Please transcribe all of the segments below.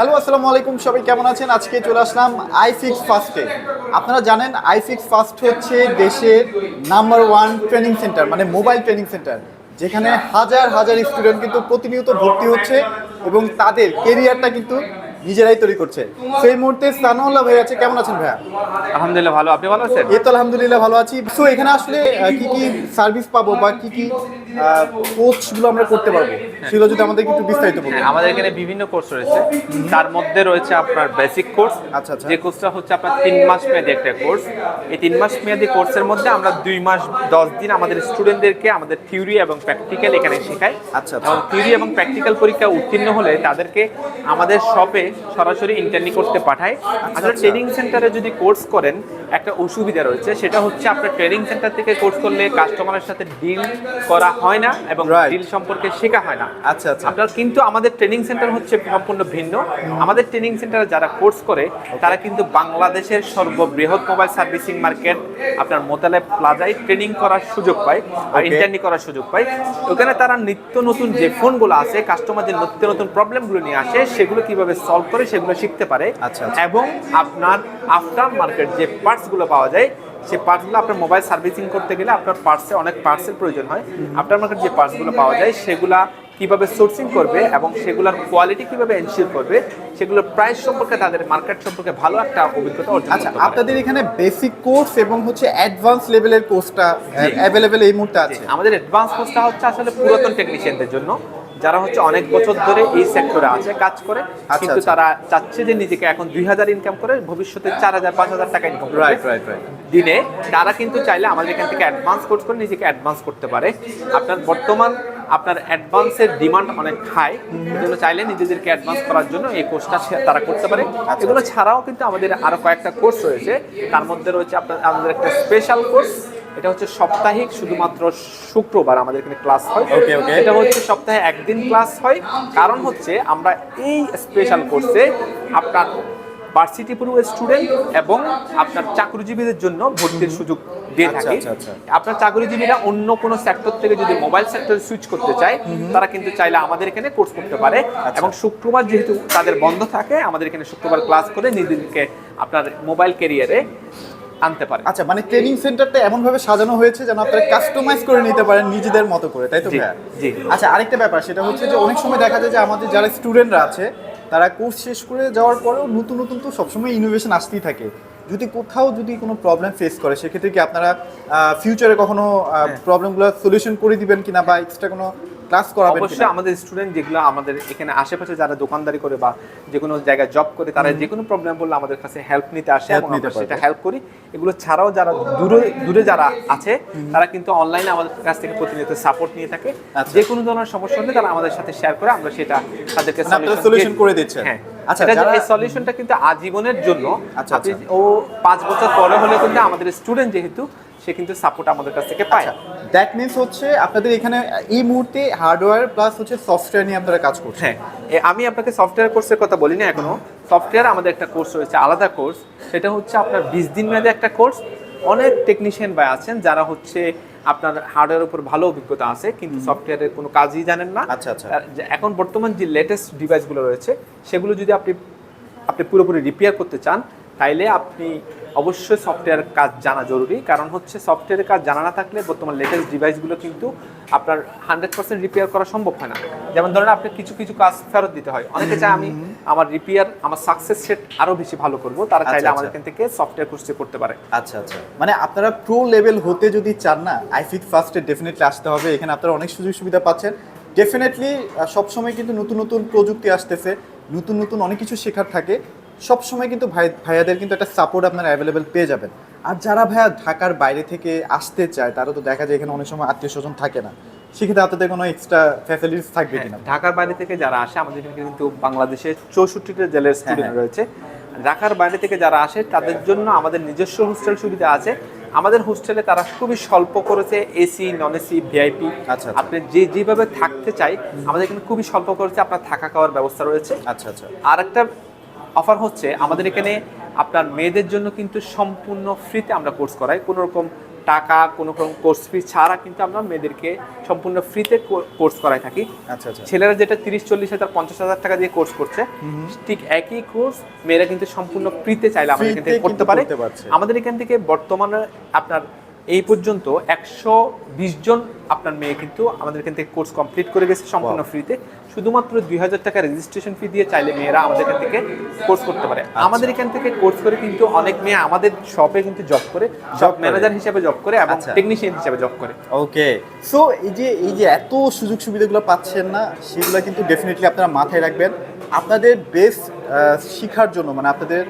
Hello আসসালামু আলাইকুম সবাই কেমন আছেন? আজকে চলে আসলাম আই সিক্স ফার্স্টে আপনারা জানেন আই সিক্স ফার্স্ট হচ্ছে দেশের নাম্বার ওয়ান ট্রেনিং সেন্টার মানে মোবাইল ট্রেনিং সেন্টার যেখানে হাজার হাজার স্টুডেন্ট কিন্তু প্রতিনিয়ত ভর্তি হচ্ছে এবং তাদের কেরিয়ারটা কিন্তু নিজেরাই তৈরি করছে। সেই মুহূর্তে সানাউল্লাহ ভাই আছে কেমন আছেন ভাইয়া? আলহামদুলিল্লাহ ভালো। আপনি ভালো আছেন? এই তো আলহামদুলিল্লাহ ভালো আছি। সো এখানে আসলে কি কি সার্ভিস পাবো বা কি কি কোচগুলো আমরা করতে পারব। সেগুলো যদি আমাদের একটু বিস্তারিত বলতেন হ্যাঁ, আমাদের এখানে বিভিন্ন কোর্স রয়েছে। তার মধ্যে রয়েছে আপনার বেসিক কোর্স আচ্ছা, আচ্ছা। যে কোর্সটা হচ্ছে আপনার তিন মাস মেয়াদি একটা কোর্স এই তিন মাস মেয়াদি কোর্সের মধ্যে আমরা দুই মাস দশ দিন আমাদের স্টুডেন্টদেরকে আমাদের থিওরি এবং প্র্যাকটিক্যাল এখানে শেখাই। আচ্ছা, আচ্ছা। এবং থিওরি এবং প্র্যাকটিক্যাল পরীক্ষা উত্তীর্ণ হলে তাদেরকে আমাদের শপে সরাসরি ইন্টারনি করতে পাঠায়। আসলে আচ্ছা। ট্রেনিং সেন্টারে যদি কোর্স করেন একটা অসুবিধা রয়েছে সেটা হচ্ছে আপনার ট্রেনিং সেন্টার থেকে কোর্স করলে কাস্টমারের সাথে ডিল করা হয় না এবং. ডিল সম্পর্কে শেখা হয় না। আচ্ছা আচ্ছা। আপনার কিন্তু আমাদের ট্রেনিং সেন্টার হচ্ছে সম্পূর্ণ ভিন্ন। আমাদের ট্রেনিং সেন্টারে যারা কোর্স করে তারা কিন্তু বাংলাদেশের সর্ববৃহৎ মোবাইল সার্ভিসিং মার্কেট আপনার মোতালে প্লাজায় ট্রেনিং করার সুযোগ পায় আর ইন্টারনি করার সুযোগ পায়। ওখানে তারা নিত্য নতুন যে ফোনগুলো আছে কাস্টমারদের নিত্য নতুন প্রবলেমগুলো নিয়ে আসে সেগুলো কীভাবে সলভ করে সেগুলো শিখতে পারে। আচ্ছা, আচ্ছা। এবং আপনার আফটার মার্কেট যে পার্টসগুলো পাওয়া যায় সেই পার্টসগুলো আপনার মোবাইল সার্ভিসিং করতে গেলে আপনার পার্টসে অনেক পার্টসের প্রয়োজন হয়। আপনার মার্কেট যে পার্টসগুলো পাওয়া যায় সেগুলা কীভাবে সোর্সিং করবে এবং সেগুলোর কোয়ালিটি কীভাবে এনশিওর করবে সেগুলোর প্রাইস সম্পর্কে তাদের মার্কেট সম্পর্কে ভালো একটা অভিজ্ঞতা অর্জন আচ্ছা আপনাদের এখানে বেসিক কোর্স এবং হচ্ছে অ্যাডভান্স লেভেলের কোর্সটা অ্যাভেলেবেল এই মুহূর্তে আছে? আমাদের অ্যাডভান্স কোর্সটা হচ্ছে আসলে পুরাতন টেকনিশিয়ানদের জন্য। যারা হচ্ছে অনেক বছর ধরে এই সেক্টরে আছে কাজ করে কিন্তু আচ্ছা। তারা চাচ্ছে যে নিজেকে এখন দুই হাজার ইনকাম করে ভবিষ্যতে চার হাজার পাঁচ হাজার টাকা ইনকাম রাইট রাইট রাইট দিনে তারা কিন্তু চাইলে আমাদের এখান থেকে অ্যাডভান্স কোর্স করে নিজেকে অ্যাডভান্স করতে পারে। আপনার বর্তমান আপনার অ্যাডভান্সের ডিমান্ড অনেক হাই এজন্য চাইলে নিজেদেরকে অ্যাডভান্স করার জন্য এই কোর্সটা তারা করতে পারে। এগুলো ছাড়াও কিন্তু আমাদের আরও কয়েকটা কোর্স রয়েছে। তার মধ্যে রয়েছে আপনার আমাদের একটা স্পেশাল কোর্স এটা হচ্ছে সাপ্তাহিক শুধুমাত্র শুক্রবার আমাদের এখানে ক্লাস হয়. এটা হচ্ছে সপ্তাহে একদিন ক্লাস হয় কারণ হচ্ছে আমরা এই স্পেশাল কোর্সে আপনার ভার্সিটি পড়ুয়া স্টুডেন্ট এবং আপনার চাকরিজীবীদের জন্য ভর্তির সুযোগ দিয়ে আচ্ছা, থাকি আচ্ছা, আচ্ছা। আপনার চাকরিজীবীরা অন্য কোনো সেক্টর থেকে যদি মোবাইল সেক্টরে সুইচ করতে চায় তারা কিন্তু চাইলে আমাদের এখানে কোর্স করতে পারে। এবং শুক্রবার যেহেতু তাদের বন্ধ থাকে আমাদের এখানে শুক্রবার ক্লাস করে নিজেদেরকে আপনার মোবাইল ক্যারিয়ারে আনতে পারে আচ্ছা মানে ট্রেনিং সেন্টারটা এমন ভাবে সাজানো হয়েছে যেন আপনারা কাস্টমাইজ করে নিতে পারেন নিজেদের মতো করে তাই তো জি। আচ্ছা আরেকটা ব্যাপার সেটা হচ্ছে যে অনেক সময় দেখা যায় যে আমাদের যারা স্টুডেন্টরা আছে তারা কোর্স শেষ করে যাওয়ার পরেও নতুন নতুন তো সবসময় ইনোভেশন আসতেই থাকে যদি কোথাও যদি কোনো প্রবলেম ফেস করে সেক্ষেত্রে কি আপনারা ফিউচারে কখনো হ্যাঁ। প্রবলেমগুলো সলিউশন করে দিবেন কিনা বা এক্সট্রা কোনো ক্লাস করাবেন অবশ্যই আমাদের স্টুডেন্ট যেগুলো আমাদের এখানে আশেপাশে যারা দোকানদারি করে বা যে কোনো জায়গায় জব করে তারা যে কোনো প্রবলেম বললে আমাদের কাছে হেল্প নিতে আসে এবং আমরা সেটা হেল্প করি। এগুলো ছাড়াও যারা দূরে দূরে যারা আছে তারা কিন্তু অনলাইনে আমাদের কাছ থেকে প্রতিনিয়ত সাপোর্ট নিয়ে থাকে। আচ্ছা। যে কোনো ধরনের সমস্যা হলে তারা আমাদের সাথে শেয়ার করে আমরা সেটা তাদেরকে মানে solution দিয়ে- করে দিচ্ছি হ্যাঁ। আচ্ছা, আচ্ছা এই সলিউশনটা কিন্তু আজীবনের জন্য আপনি আচ্ছা। ও পাঁচ বছর পরে হলে কিন্তু আমাদের স্টুডেন্ট যেহেতু সে কিন্তু সাপোর্ট আমাদের কাছ থেকে পায়। দ্যাট মিনস হচ্ছে আপনাদের এখানে এই মুহূর্তে হার্ডওয়্যার প্লাস হচ্ছে সফটওয়্যার নিয়ে আপনারা কাজ করছেন। হ্যাঁ আমি আপনাকে সফটওয়্যার কোর্সের কথা বলি না এখনও। সফটওয়্যার আমাদের একটা কোর্স রয়েছে আলাদা কোর্স সেটা হচ্ছে আপনার বিশ দিন মেয়াদে একটা কোর্স অনেক টেকনিশিয়ান ভাই আছেন যারা হচ্ছে আপনার হার্ডওয়্যার উপর ভালো অভিজ্ঞতা আছে কিন্তু সফটওয়্যারের কোনো কাজই জানেন না। আচ্ছা, আচ্ছা। এখন বর্তমান যে লেটেস্ট ডিভাইসগুলো রয়েছে সেগুলো যদি আপনি আপনি পুরোপুরি রিপেয়ার করতে চান তাইলে আপনি অবশ্যই সফটওয়্যার কাজ জানা জরুরি। কারণ হচ্ছে সফটওয়্যারের কাজ জানা না থাকলে বর্তমান লেটেস্ট ডিভাইসগুলো কিন্তু আপনার হান্ড্রেড পার্সেন্ট রিপেয়ার করা সম্ভব হয় না। যেমন ধরেন আপনি কিছু কিছু কাজ ফেরত দিতে হয়। অনেকে চায় আমি আমার রিপেয়ার আমার সাকসেস সেট আরও বেশি ভালো করব। তারা আচ্ছা, চাইলে আচ্ছা। আমাদের এখান থেকে সফটওয়্যার কোর্সে করতে পারে। আচ্ছা আচ্ছা। মানে আপনারা প্রো লেভেল হতে যদি চান না আইফিক ফার্স্টে ডেফিনেটলি আসতে হবে। এখানে আপনারা অনেক সুযোগ সুবিধা পাচ্ছেন ডেফিনেটলি সবসময় কিন্তু নতুন নতুন প্রযুক্তি আসতেছে। নতুন নতুন অনেক কিছু শেখার থাকে। সবসময় কিন্তু ভাই ভাইয়াদের কিন্তু একটা সাপোর্ট আপনারা অ্যাভেলেবেল পেয়ে যাবেন। আর যারা ভাইয়া ঢাকার বাইরে থেকে আসতে চায় তারা তো দেখা যায় এখানে অনেক সময় আত্মীয় স্বজন থাকে না। সেক্ষেত্রে আপনাদের কোনো এক্সট্রা ফ্যাসিলিটিস থাকবে কিনা? হ্যাঁ, ঢাকার বাইরে থেকে যারা আসে আমাদের এখানে কিন্তু বাংলাদেশের চৌষট্টিটা জেলার স্টুডেন্ট হ্যাঁ। রয়েছে। ঢাকার বাইরে থেকে যারা আসে তাদের জন্য আমাদের নিজস্ব হোস্টেল সুবিধা আছে। আমাদের হোস্টেলে তারা খুবই স্বল্প করেছে এসি নন এসি ভিআইপি আচ্ছা, আচ্ছা। আপনি যে যেভাবে থাকতে চাই আমাদের এখানে খুবই স্বল্প করেছে আপনার থাকা খাওয়ার ব্যবস্থা রয়েছে। আচ্ছা আচ্ছা। আর একটা অফার হচ্ছে আমাদের এখানে আপনার মেয়েদের জন্য কিন্তু সম্পূর্ণ ফ্রিতে আমরা কোর্স করাই। কোনো রকম টাকা কোনো রকম কোর্স ফি ছাড়া কিন্তু আমরা মেয়েদেরকে সম্পূর্ণ ফ্রিতে কোর্স করাই থাকি। আচ্ছা আচ্ছা। ছেলেরা যেটা তিরিশ চল্লিশ হাজার পঞ্চাশ হাজার টাকা দিয়ে কোর্স করছে ঠিক একই কোর্স মেয়েরা কিন্তু সম্পূর্ণ ফ্রিতে চাইলে আমাদের এখান থেকে করতে পারে। আমাদের এখান থেকে বর্তমানে আপনার এই পর্যন্ত একশো বিশ জন আপনার মেয়ে কিন্তু আমাদের এখান থেকে কোর্স কমপ্লিট করে গেছে সম্পূর্ণ ফ্রিতে। শুধুমাত্র দুই হাজার টাকা রেজিস্ট্রেশন ফি দিয়ে চাইলে মেয়েরা আমাদের এখান থেকে কোর্স করতে পারে। আচ্ছা। আমাদের এখান থেকে কোর্স করে কিন্তু অনেক মেয়ে আমাদের শপে কিন্তু জব করে জব ম্যানেজার হিসেবে জব করে এবং আচ্ছা। টেকনিশিয়ান হিসেবে জব করে। ওকে সো এই যে এই যে এত সুযোগ সুবিধাগুলো পাচ্ছেন না সেগুলো কিন্তু ডেফিনেটলি আপনারা মাথায় রাখবেন। আপনাদের বেস্ট শিখার জন্য মানে আপনাদের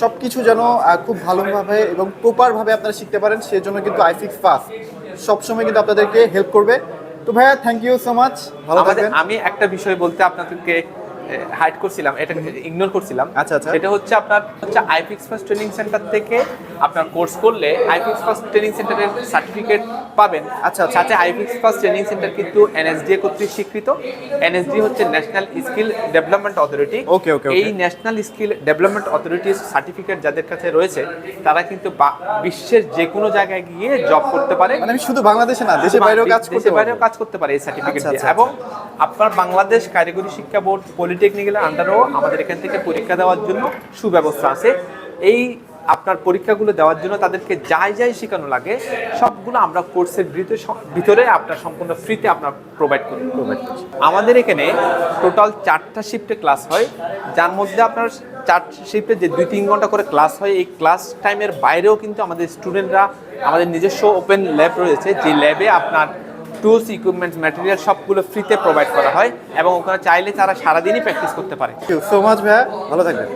সব কিছু যেন খুব ভালোভাবে এবং প্রপারভাবে আপনারা শিখতে পারেন সেজন্য কিন্তু আইফিক্স ফাস্ট সবসময় কিন্তু আপনাদেরকে হেল্প করবে। তো ভাইয়া থ্যাংক ইউ সো মাচ ভালো থাকবেন। আমি একটা বিষয় বলতে আপনাদেরকে হাইড করছিলাম এটা ইগনোর করছিলাম। আচ্ছা, আচ্ছা। সেটা হচ্ছে আপনার হচ্ছে আইপিক্স ফার্স্ট ট্রেনিং সেন্টার থেকে আপনার কোর্স করলে আইপিক্স ফার্স্ট ট্রেনিং সেন্টারের সার্টিফিকেট পাবেন। আচ্ছা, আচ্ছা। সাথে আইপিক্স ফার্স্ট ট্রেনিং সেন্টার কিন্তু এনএসডি কর্তৃক স্বীকৃত। এনএসডি হচ্ছে national skill development authority okay, okay. এই ন্যাশনাল স্কিল ডেভেলপমেন্ট অথরিটির সার্টিফিকেট যাদের কাছে রয়েছে তারা কিন্তু বিশ্বের যে কোনো জায়গায় গিয়ে জব করতে পারে। মানে আমি শুধু বাংলাদেশে না দেশের বাইরেও কাজ করতে বাইরেও কাজ করতে পারে এই সার্টিফিকেট আচ্ছা, দিয়ে। আচ্ছা, এবং আপনার বাংলাদেশ কারিগরি শিক্ষা বোর্ড পলিটেকনিক্যালের আন্ডারেও আমাদের এখান থেকে পরীক্ষা দেওয়ার জন্য সুব্যবস্থা আছে। এই আপনার পরীক্ষাগুলো দেওয়ার জন্য তাদেরকে যাই যাই শেখানো লাগে, সবগুলো আমরা কোর্সের ভিতরে ভিতরে আপনার সম্পূর্ণ ফ্রিতে আপনার প্রোভাইড করি প্রোভাইড করছি। আমাদের এখানে টোটাল চারটা শিফটে ক্লাস হয়, যার মধ্যে আপনার চার শিফটে যে দুই তিন ঘণ্টা করে ক্লাস হয়, এই ক্লাস টাইমের বাইরেও কিন্তু আমাদের স্টুডেন্টরা আমাদের নিজস্ব ওপেন ল্যাব রয়েছে, যে ল্যাবে আপনার টুলস ইকুইপমেন্টস ম্যাটেরিয়াল সবগুলো ফ্রিতে প্রোভাইড করা হয় এবং ওখানে চাইলে তারা সারাদিনই প্র্যাকটিস করতে পারে। সো মাচ ভাইয়া। ভালো থাকবেন।